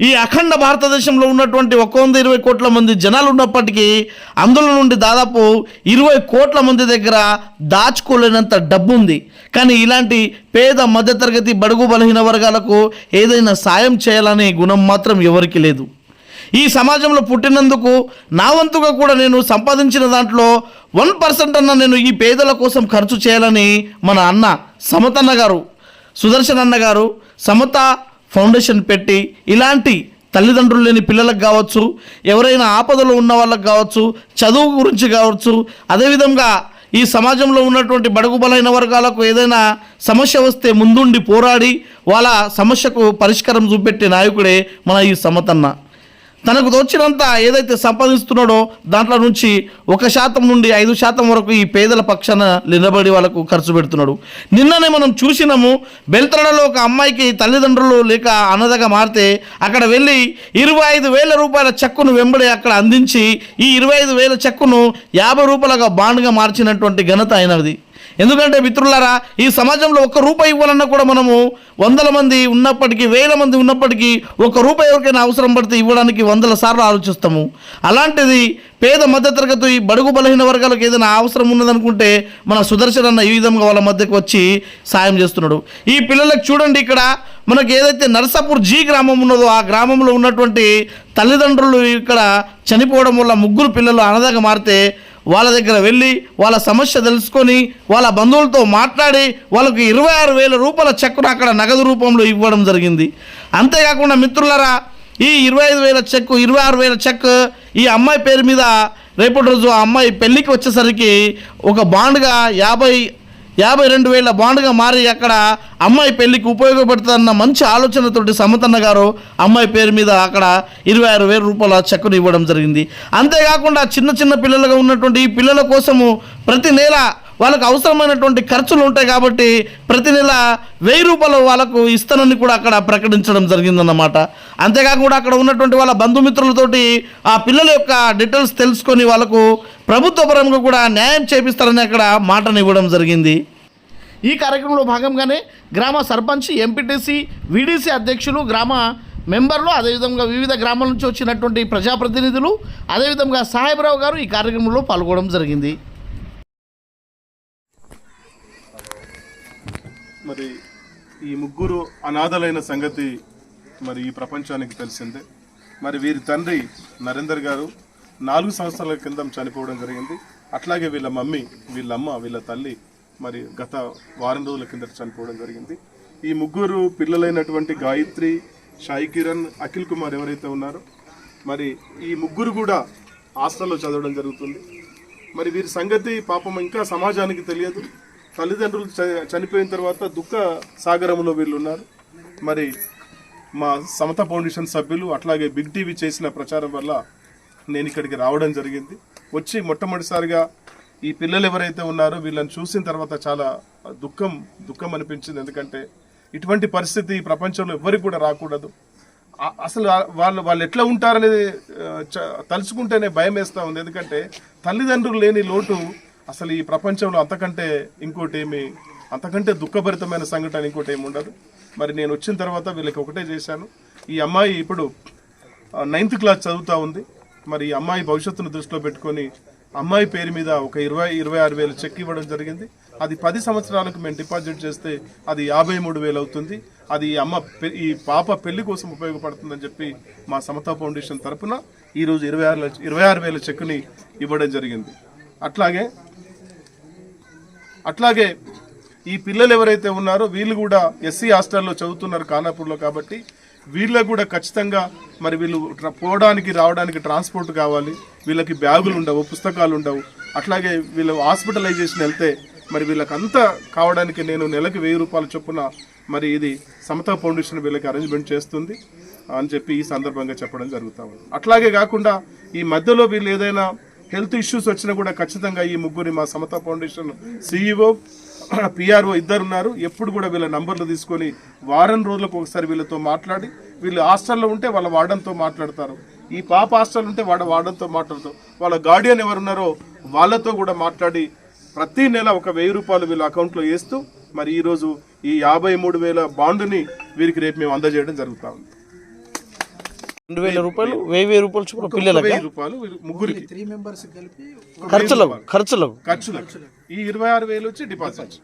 ఈ అఖండ భారతదేశంలో ఉన్నటువంటి ఒక వంద ఇరవై కోట్ల మంది జనాలు ఉన్నప్పటికీ అందులో నుండి దాదాపు ఇరవై కోట్ల మంది దగ్గర దాచుకోలేనంత డబ్బు ఉంది కానీ ఇలాంటి పేద మధ్యతరగతి బడుగు బలహీన వర్గాలకు ఏదైనా సాయం చేయాలనే గుణం మాత్రం ఎవరికి లేదు. ఈ సమాజంలో పుట్టినందుకు నా వంతుగా కూడా నేను సంపాదించిన దాంట్లో వన్ పర్సెంట్ అన్న నేను ఈ పేదల కోసం ఖర్చు చేయాలని మన అన్న సమతన్న గారు సుదర్శన్ అన్న గారు సమత ఫౌండేషన్ పెట్టి ఇలాంటి తల్లిదండ్రులు లేని పిల్లలకు కావచ్చు ఎవరైనా ఆపదలో ఉన్న వాళ్ళకి కావచ్చు చదువు గురించి కావచ్చు అదేవిధంగా ఈ సమాజంలో ఉన్నటువంటి బడుగు బలైన వర్గాలకు ఏదైనా సమస్య వస్తే ముందుండి పోరాడి వాళ్ళ సమస్యకు పరిష్కారం చూపెట్టే నాయకుడే మన ఈ సమతన్న. తనకు తోచినంత ఏదైతే సంపాదిస్తున్నాడో దాంట్లో నుంచి ఒక శాతం నుండి ఐదు శాతం వరకు ఈ పేదల పక్షాన నిలబడి వాళ్ళకు ఖర్చు పెడుతున్నాడు. నిన్ననే మనం చూసినాము బెల్తడలో ఒక అమ్మాయికి తల్లిదండ్రులు లేక అన్నదగా మారితే అక్కడ వెళ్ళి ఇరవై ఐదు వేల రూపాయల చెక్కును వెంబడి అక్కడ అందించి ఈ ఇరవై ఐదు వేల చెక్కును యాభై రూపాయలుగా బాండ్గా మార్చినటువంటి ఘనత అయినది ఎందుకంటే మిత్రులారా ఈ సమాజంలో ఒక్క రూపాయి ఇవ్వాలన్నా కూడా మనము వందల మంది ఉన్నప్పటికీ వేల మంది ఉన్నప్పటికీ ఒక రూపాయి ఎవరికైనా అవసరం పడితే ఇవ్వడానికి వందల సార్లు ఆలోచిస్తాము. అలాంటిది పేద మధ్యతరగతి ఈ బడుగు బలహీన వర్గాలకు ఏదైనా అవసరం ఉన్నదనుకుంటే మన సుదర్శన్ అన్న ఈ విధంగా వాళ్ళ మధ్యకు వచ్చి సాయం చేస్తున్నాడు. ఈ పిల్లలకు చూడండి ఇక్కడ మనకి ఏదైతే నర్సాపూర్ జీ గ్రామం ఉన్నదో ఆ గ్రామంలో ఉన్నటువంటి తల్లిదండ్రులు ఇక్కడ చనిపోవడం వల్ల ముగ్గురు పిల్లలు అనదాగా మారితే వాళ్ళ దగ్గర వెళ్ళి వాళ్ళ సమస్య తెలుసుకొని వాళ్ళ బంధువులతో మాట్లాడి వాళ్ళకు ఇరవై ఆరు వేల రూపాయల చెక్కును అక్కడ నగదు రూపంలో ఇవ్వడం జరిగింది. అంతేకాకుండా మిత్రులరా ఈ ఇరవై ఐదు వేల చెక్ ఇరవై ఆరు వేల చెక్ ఈ అమ్మాయి పేరు మీద రేపటి రోజు ఆ అమ్మాయి పెళ్ళికి వచ్చేసరికి ఒక బాండ్గా యాభై యాభై రెండు వేల బాండ్గా మారి అక్కడ అమ్మాయి పెళ్ళికి ఉపయోగపడుతుందన్న మంచి ఆలోచనతోటి సమతన్న గారు అమ్మాయి పేరు మీద అక్కడ ఇరవై ఆరు వేల రూపాయల చెక్కును ఇవ్వడం జరిగింది. అంతేకాకుండా చిన్న చిన్న పిల్లలుగా ఉన్నటువంటి ఈ పిల్లల కోసము ప్రతి నెల వాళ్ళకు అవసరమైనటువంటి ఖర్చులు ఉంటాయి కాబట్టి ప్రతి నెల వెయ్యి రూపాయలు వాళ్ళకు ఇస్తానని కూడా అక్కడ ప్రకటించడం జరిగిందన్నమాట. అంతేకాకుండా అక్కడ ఉన్నటువంటి వాళ్ళ బంధుమిత్రులతోటి ఆ పిల్లల యొక్క డీటెయిల్స్ తెలుసుకొని వాళ్ళకు ప్రభుత్వ పరంగా కూడా న్యాయం చేపిస్తారని అక్కడ మాటనివ్వడం జరిగింది. ఈ కార్యక్రమంలో భాగంగానే గ్రామ సర్పంచ్ ఎంపీటీసీ వీడీసీ అధ్యక్షులు గ్రామ మెంబర్లు అదేవిధంగా వివిధ గ్రామాల నుంచి వచ్చినటువంటి ప్రజాప్రతినిధులు అదేవిధంగా సాహెబరావు గారు ఈ కార్యక్రమంలో పాల్గొనడం జరిగింది. మరి ఈ ముగ్గురు అనాథలైన సంగతి మరి ఈ ప్రపంచానికి తెలిసిందే. మరి వీరి తండ్రి నరేందర్ గారు నాలుగు సంవత్సరాల కింద చనిపోవడం జరిగింది. అట్లాగే వీళ్ళ మమ్మీ వీళ్ళమ్మ వీళ్ళ తల్లి మరి గత వారం రోజుల కింద చనిపోవడం జరిగింది. ఈ ముగ్గురు పిల్లలైనటువంటి గాయత్రి షాయి కిరణ్ అఖిల్ కుమార్ ఎవరైతే ఉన్నారో మరి ఈ ముగ్గురు కూడా హాస్టల్లో చదవడం జరుగుతుంది. మరి వీరి సంగతి పాపం ఇంకా సమాజానికి తెలియదు. తల్లిదండ్రులు చ- చనిపోయిన తర్వాత దుఃఖ సాగరంలో వీళ్ళు ఉన్నారు మరి మా సమత ఫౌండేషన్ సభ్యులు అట్లాగే బిగ్ టీవీ చేసిన ప్రచారం వల్ల నేను ఇక్కడికి రావడం జరిగింది. వచ్చి మొట్టమొదటిసారిగా ఈ పిల్లలు ఎవరైతే ఉన్నారో వీళ్ళని చూసిన తర్వాత చాలా దుఃఖం దుఃఖం అనిపించింది. ఎందుకంటే ఇటువంటి పరిస్థితి ప్రపంచంలో ఎవరికి కూడా రాకూడదు. అసలు వాళ్ళు వాళ్ళు ఎట్లా ఉంటారనేది చ- తలుచుకుంటేనే భయం వేస్తూ ఉంది. ఎందుకంటే తల్లిదండ్రులు లేని లోటు అసలు ఈ ప్రపంచంలో అంతకంటే ఇంకోటి ఏమి అంతకంటే దుఃఖభరితమైన సంఘటన ఇంకోటి ఏమి ఉండదు. మరి నేను వచ్చిన తర్వాత వీళ్ళకి ఒకటే చేశాను. ఈ అమ్మాయి ఇప్పుడు నైన్త్ క్లాస్ చదువుతూ ఉంది. మరి ఈ అమ్మాయి భవిష్యత్తును దృష్టిలో పెట్టుకొని అమ్మాయి పేరు మీద ఒక ఇరవై ఇరవై ఆరు వేలు చెక్ ఇవ్వడం జరిగింది. అది పది సంవత్సరాలకు మేము డిపాజిట్ చేస్తే అది యాభై మూడు వేలు అవుతుంది. అది ఈ అమ్మ పె- ఈ పాప పెళ్ళి కోసం ఉపయోగపడుతుందని చెప్పి మా సమతా ఫౌండేషన్ తరఫున ఈరోజు ఇరవై ఆరు ఇరవై ఆరు వేల చెక్ని ఇవ్వడం జరిగింది. అట్లాగే అట్లాగే ఈ పిల్లలు ఎవరైతే ఉన్నారో వీళ్ళు కూడా ఎస్సీ హాస్టల్లో చదువుతున్నారు ఖానాపూర్లో కాబట్టి వీళ్ళకు కూడా ఖచ్చితంగా మరి వీళ్ళు పోవడానికి రావడానికి ట్రాన్స్పోర్ట్ కావాలి. వీళ్ళకి బ్యాగులు ఉండవు పుస్తకాలు ఉండవు. అట్లాగే వీళ్ళు హాస్పిటలైజేషన్ వెళ్తే మరి వీళ్ళకి అంతా కావడానికి నేను నెలకు వెయ్యి రూపాయల చొప్పున మరి ఇది సమతా ఫౌండేషన్ వీళ్ళకి అరేంజ్మెంట్ చేస్తుంది అని చెప్పి ఈ సందర్భంగా చెప్పడం జరుగుతా ఉంది. అట్లాగే కాకుండా ఈ మధ్యలో వీళ్ళు ఏదైనా హెల్త్ ఇష్యూస్ వచ్చినా కూడా ఖచ్చితంగా ఈ ముగ్గురిని మా సమత ఫౌండేషన్ సిఇఓ పిఆర్ఓ ఇద్దరు ఉన్నారు ఎప్పుడు కూడా వీళ్ళ నంబర్లు తీసుకొని వారం రోజులకు ఒకసారి వీళ్ళతో మాట్లాడి వీళ్ళు హాస్టల్లో ఉంటే వాళ్ళ వార్డన్తో మాట్లాడతారు. ఈ పాప హాస్టల్ ఉంటే వాళ్ళ వార్డన్తో మాట్లాడతారు. వాళ్ళ గార్డియన్ ఎవరున్నారో వాళ్ళతో కూడా మాట్లాడి ప్రతి నెల ఒక వెయ్యి రూపాయలు వీళ్ళ అకౌంట్లో వేస్తూ మరి ఈరోజు ఈ యాభై మూడు వేల బాండుని వీరికి రేపు మేము అందజేయడం జరుగుతూ ఉంది. రెండు వేల రూపాయలు వెయ్యి వెయ్యి రూపాయలు చొప్పున పిల్లలకి? వెయ్యి రూపాయలు ముగ్గురికి. త్రీ మెంబర్స్ కలిపి ఖర్చులకు ఖర్చులకు ఖర్చులకు. ఈ ఇరవై ఆరు వేలు వచ్చి డిపాజిట్.